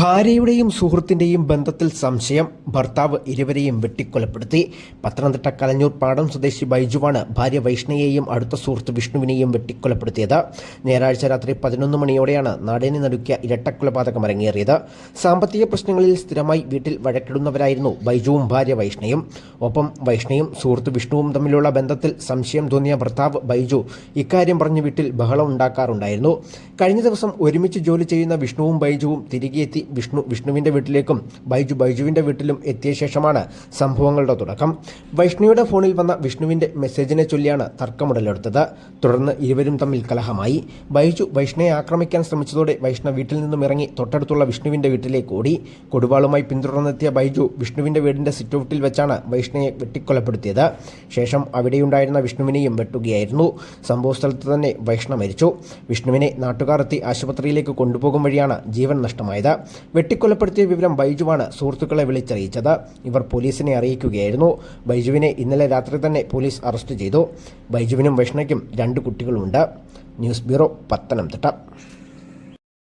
ഭാര്യയുടെയും സുഹൃത്തിന്റെയും ബന്ധത്തിൽ സംശയം ഭർത്താവ് ഇരുവരെയും വെട്ടിക്കൊലപ്പെടുത്തി. പത്തനംതിട്ട കലഞ്ഞൂർ പാടം സ്വദേശി ബൈജുവാണ് ഭാര്യ വൈഷ്ണയെയും അടുത്ത സുഹൃത്ത് വിഷ്ണുവിനെയും വെട്ടിക്കൊലപ്പെടുത്തിയത്. ഞായറാഴ്ച രാത്രി പതിനൊന്ന് മണിയോടെയാണ് നാടിനെ നടുക്കിയ ഇരട്ടക്കൊലപാതകം അരങ്ങേറിയത് സാമ്പത്തിക പ്രശ്നങ്ങളിൽ സ്ഥിരമായി വീട്ടിൽ വഴക്കിടുന്നവരായിരുന്നു ബൈജുവും ഭാര്യ വൈഷ്ണയും. ഒപ്പം വൈഷ്ണയും സുഹൃത്ത് വിഷ്ണുവും തമ്മിലുള്ള ബന്ധത്തിൽ സംശയം തോന്നിയ ഭർത്താവ് ബൈജു ഇക്കാര്യം പറഞ്ഞ് വീട്ടിൽ ബഹളം ഉണ്ടാക്കാറുണ്ടായിരുന്നു. കഴിഞ്ഞ ദിവസം ഒരുമിച്ച് ജോലി ചെയ്യുന്ന വിഷ്ണുവും ബൈജുവും തിരികെ എത്തി വിഷ്ണു വിഷ്ണുവിന്റെ വീട്ടിലേക്കും ബൈജു ബൈജുവിന്റെ വീട്ടിലും എത്തിയ ശേഷമാണ് സംഭവങ്ങളുടെ തുടക്കം. വൈഷ്ണുവിയുടെ ഫോണിൽ വന്ന വിഷ്ണുവിന്റെ മെസ്സേജിനെ ചൊല്ലിയാണ് തർക്കമുടലെടുത്തത്. തുടർന്ന് ഇരുവരും തമ്മിൽ കലഹമായി. ബൈജു വൈഷ്ണയെ ആക്രമിക്കാൻ ശ്രമിച്ചതോടെ വൈഷ്ണ വീട്ടിൽ നിന്നും ഇറങ്ങി തൊട്ടടുത്തുള്ള വിഷ്ണുവിന്റെ വീട്ടിലേക്ക് ഓടി. കൊടുവാളുമായി പിന്തുടർന്നെത്തിയ ബൈജു വിഷ്ണുവിന്റെ വീടിന്റെ സിറ്റൗട്ടിൽ വെച്ചാണ് വൈഷ്ണയെ വെട്ടിക്കൊലപ്പെടുത്തിയത്. ശേഷം അവിടെയുണ്ടായിരുന്ന വിഷ്ണുവിനെയും വെട്ടുകയായിരുന്നു. സംഭവസ്ഥലത്ത് തന്നെ വൈഷ്ണ മരിച്ചു. വിഷ്ണുവിനെ നാട്ടുകാർ എത്തി ആശുപത്രിയിലേക്ക് കൊണ്ടുപോകും വഴിയാണ് ജീവൻ നഷ്ടമായത്. വെട്ടിക്കൊലപ്പെടുത്തിയ വിവരം ബൈജുവാണ് സുഹൃത്തുക്കളെ വിളിച്ചറിയിച്ചത്. ഇവർ പോലീസിനെ അറിയിക്കുകയായിരുന്നു. ബൈജുവിനെ ഇന്നലെ രാത്രി തന്നെ പോലീസ് അറസ്റ്റ് ചെയ്തു. ബൈജുവിനും വൈഷ്ണയ്ക്കും രണ്ട് കുട്ടികളുണ്ട് ന്യൂസ് ബ്യൂറോ പത്തനംതിട്ട.